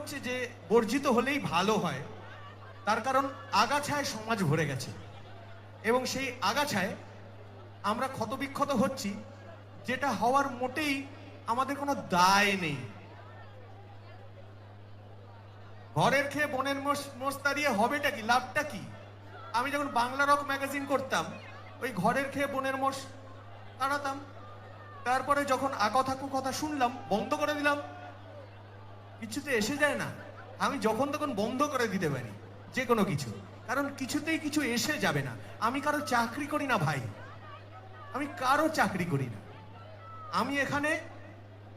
হচ্ছে যে বর্জিত হলেই ভালো হয়, তার কারণ আগাছায় সমাজ ভরে গেছে। এবং সেই আগাছায় আমরা ক্ষতবিক্ষত হচ্ছি, যেটা হওয়ার মোটেই আমাদের কোনো দায় নেই। ঘরের খেয়ে বনের মোষ তাড়িয়ে হবেটা কি, লাভটা কি? আমি যখন বাংলা রক ম্যাগাজিন করতাম, ওই ঘরের খেয়ে বনের মোষ তাড়াতাম, তারপরে যখন আকথা কথা শুনলাম, বন্ধ করে দিলাম কিছুতে এসে যায় না। আমি যখন তখন বন্ধ করে দিতে পারি, যে কোনো কিছু। কারণ কিছুতেই কিছু এসে যাবে না। আমি কারও চাকরি করি না ভাই। আমি কারও চাকরি করি না। আমি এখানে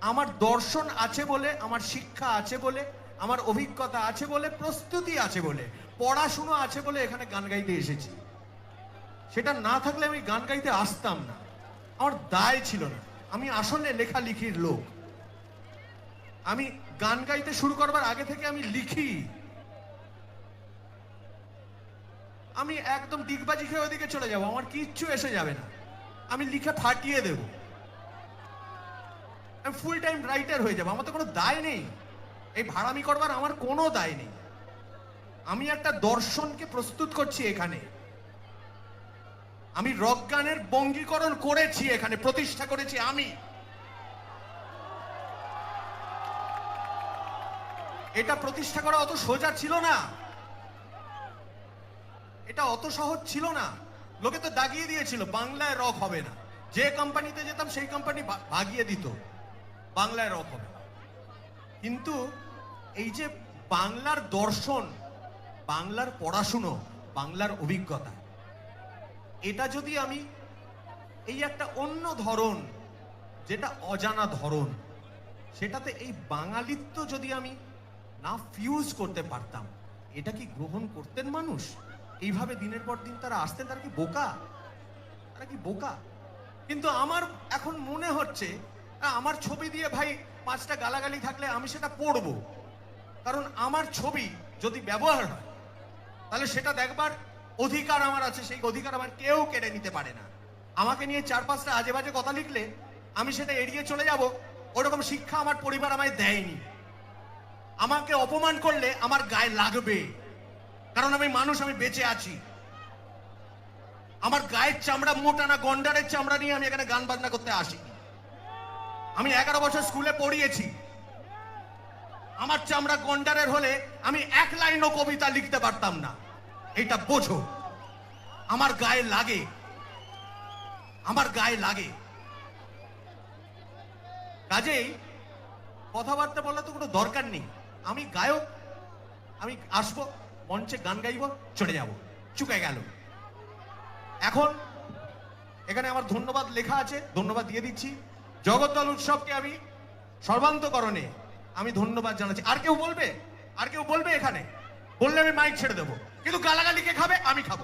আমার দর্শন আছে বলে, আমার শিক্ষা আছে বলে, আমার অভিজ্ঞতা আছে বলে, প্রস্তুতি আছে বলে, পড়াশুনো আছে বলে এখানে গান গাইতে এসেছি। সেটা না থাকলে আমি গান গাইতে আসতাম না। আমার দায় ছিল না। আমি আসলে লেখালেখির লোক। আমি গান গাইতে শুরু করবার আগে থেকে আমি লিখি। আমি একদম দিগবাজি খেয়ে ওদিকে চলে যাব, আমার কিচ্ছু এসে যাবে না। আমি লিখে ফাটিয়ে দেব। আমি ফুল টাইম রাইটার হয়ে যাব, আমার তো কোনো দায় নেই। এই ভাড়ামি করবার আমার কোনো দায় নেই। আমি একটা দর্শনকে প্রস্তুত করছি এখানে। আমি রক গানের বঙ্গীকরণ করেছি এখানে, প্রতিষ্ঠা করেছি আমি। এটা প্রতিষ্ঠা করা অত সোজা ছিল না। এটা অত সহজ ছিল না। লোকে তো দাগিয়ে দিয়েছিল, বাংলায় রক হবে না। যে কোম্পানিতে যেতাম, সেই কোম্পানি ভাগিয়ে দিত। বাংলায় রক হবে। কিন্তু এই যে বাংলার দর্শন, বাংলার পড়াশুনো, বাংলার অভিজ্ঞতা, এটা যদি আমি এই একটা অন্য ধরন, যেটা অজানা ধরন, সেটাতে এই বাঙালিত্ব যদি আমি না ফিউজ করতে পারতাম। এটা কি গ্রহণ করতেন মানুষ? এইভাবে দিনের পর দিন তারা আসতেন, তারা কি বোকা? তারা কি বোকা? কিন্তু আমার এখন মনে হচ্ছে, আমার ছবি দিয়ে ভাই পাঁচটা গালাগালি থাকলে আমি সেটা পড়ব। কারণ আমার ছবি যদি ব্যবহার হয়, তাহলে সেটা দেখবার অধিকার আমার আছে, সেই অধিকার আমার কেউ কেড়ে নিতে পারে না। আমাকে নিয়ে চার পাঁচটা আজে বাজে কথা লিখলে আমি সেটা এড়িয়ে চলে যাব, ওরকম শিক্ষা আমার পরিবার আমায় দেয়নি। আমাকে অপমান করলে আমার গায়ে লাগবে। কারণ আমি মানুষ, আমি বেঁচে আছি। আমার গায়ের চামড়া মোটা না, গন্ডারের চামড়া নিয়ে আমি এখানে গান বাজনা করতে আসি। আমি এগারো বছর স্কুলে পড়িয়েছি। আমার চামড়া গন্ডারের হলে আমি এক লাইনও কবিতা লিখতে পারতাম না। এটা বোঝো। আমার গায়ে লাগে। আমার গায়ে লাগে। কাজেই কথাবার্তা বলার তো কোনো দরকার নেই। আমি গায়ক, আমি আসব, মঞ্চে গান গাইবো, চলে যাব। চুকে গেল। এখন এখানে আমার ধন্যবাদ লেখা আছে, ধন্যবাদ দিয়ে দিচ্ছি। জগদ্দল উৎসবকে আমি সর্বান্তকরণে আমি ধন্যবাদ জানাচ্ছি। আর কেউ বলবে? আর কেউ বলবে এখানে? বললে আমি মাইক ছেড়ে দেবো। কিন্তু গালাগালি কে খাবে? আমি খাব।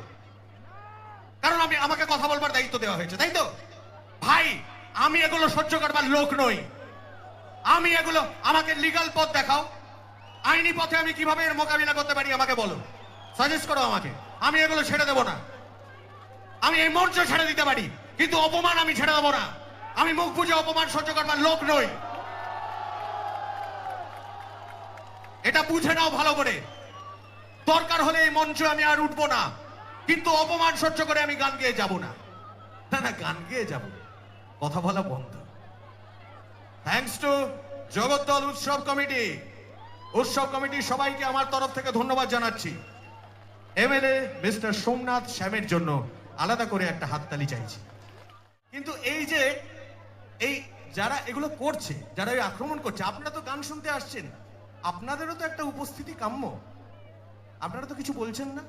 কারণ আমি, আমাকে কথা বলবার দায়িত্ব দেওয়া হয়েছে, তাই তো? ভাই, আমি এগুলো সহ্য করবার লোক নই। আমি এগুলো, আমাকে লিগাল পথ দেখাও। আইনি পথে আমি কীভাবে এর মোকাবিলা করতে পারি আমাকে বলো। সাজেস্ট করো আমাকে। আমি এগুলো ছেড়ে দেবো না। আমি এই মঞ্চ ছেড়ে দিতে পারি, কিন্তু অপমান আমি ছেড়ে দেবো না। আমি মুখ বুঝে অপমান সহ্য করবার লোক নই। এটা বুঝে নাও ভালো করে। দরকার হলে এই মঞ্চে আমি আর উঠবো না, কিন্তু অপমান সহ্য করে আমি গান গেয়ে যাব না। না না, গান গেয়ে যাব কথা বলা বন্ধ। থ্যাংকস টু জগদ্দল উৎসব কমিটি। উৎসব কমিটির সবাইকে আমার তরফ থেকে ধন্যবাদ জানাচ্ছি। এমএলএ মিস্টার সোমনাথ শ্যামের জন্য আলাদা করে একটা হাততালি চাইছি। কিন্তু এই যে, এই যারা এগুলো করছে, যারা এই আক্রমণ করছে, আপনারা তো গান শুনতে আসছেন। আপনাদেরও তো একটা উপস্থিতি কাম্য। আপনারা তো কিছু বলছেন না।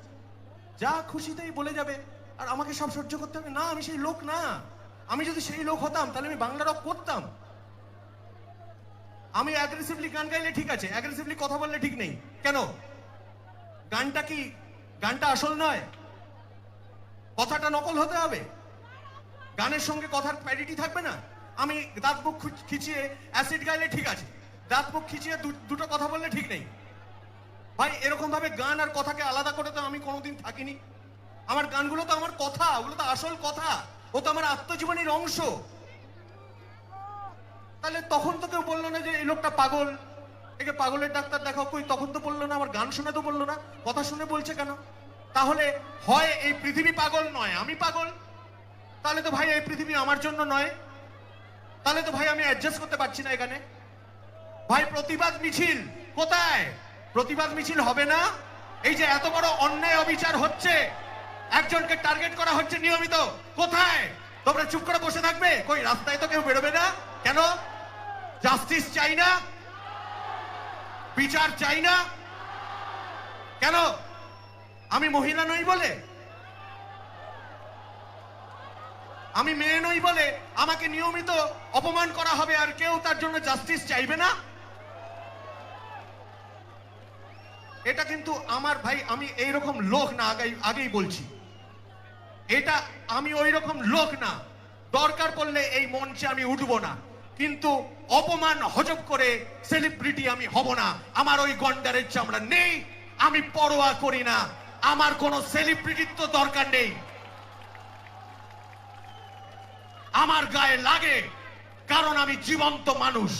যা খুশি তাই বলে যাবে। আর আমাকে সব সহ্য করতে হবে। না, আমি সেই লোক না। আমি যদি সেই লোক হতাম, তাহলে আমি বাংলা রক করতাম। আমি অ্যাগ্রেসিভলি গান গাইলে ঠিক আছে অ্যাগ্রেসিভলি কথা বললে ঠিক নেই। কেন? গানটা কি, গানটা আসল নয়? কথাটা নকল হতে হবে। গানের সঙ্গে কথার প্যারিটি থাকবে না। আমি দাঁত মুখ খুচ- খিচিয়ে অ্যাসিড গাইলে ঠিক আছে, দাঁত মুখ খিচিয়ে দুটো কথা বললে ঠিক নেই। ভাই এরকম ভাবে গান আর কথাকে আলাদা করে তো আমি কোনোদিন থাকিনি। আমার গানগুলো তো আমার কথা, ওগুলো তো আসল কথা। ও তো আমার আত্মজীবনীর অংশ। তাহলে তখন তো কেউ বলল না যে এই লোকটা পাগল। একে পাগলের ডাক্তার দেখাও। কই, তখন তো বলল না আমার গান শুনে তো বলল না। কথা শুনে বলছে কেন? তাহলে হয় এই পৃথিবী পাগল নয়, আমি পাগল। তাহলে তো ভাই এই পৃথিবী আমার জন্য নয়। তাহলে তো ভাই আমি অ্যাডজাস্ট করতে পারছি না এখানে। ভাই, প্রতিবাদ মিছিল কোথায়? প্রতিবাদ মিছিল হবে না? এই যে এত বড় অন্যায় অবিচার হচ্ছে, একজনকে টার্গেট করা হচ্ছে নিয়মিত। কোথায়? তোমরা চুপ করে বসে থাকবে? কই, রাস্তায় তো কেউ বেরোবে না? কেন? জাস্টিস চাই না, বিচার চাই না। কেন? আমি মহিলা নই বলে। আমি মেয়ে নই বলে আমাকে নিয়মিত অপমান করা হবে আর কেউ তার জন্য জাস্টিস চাইবে না। এটা কিন্তু আমার ভাই, আমি এই রকম লোক না, আগেই আগেই বলছি। এটা আমি ওই রকম লোক না। দরকার পড়লে এই মঞ্চে আমি উঠবো না। কিন্তু অপমান হজব করে সেলিব্রিটি আমি হব না। আমার ওই গন্ডারের চামড়া নেই, আমি পরোয়া করি না। আমার কোনো সেলিব্রিটির তো দরকার নেই। আমার গায়ে লাগে, কারণ আমি জীবন্ত মানুষ।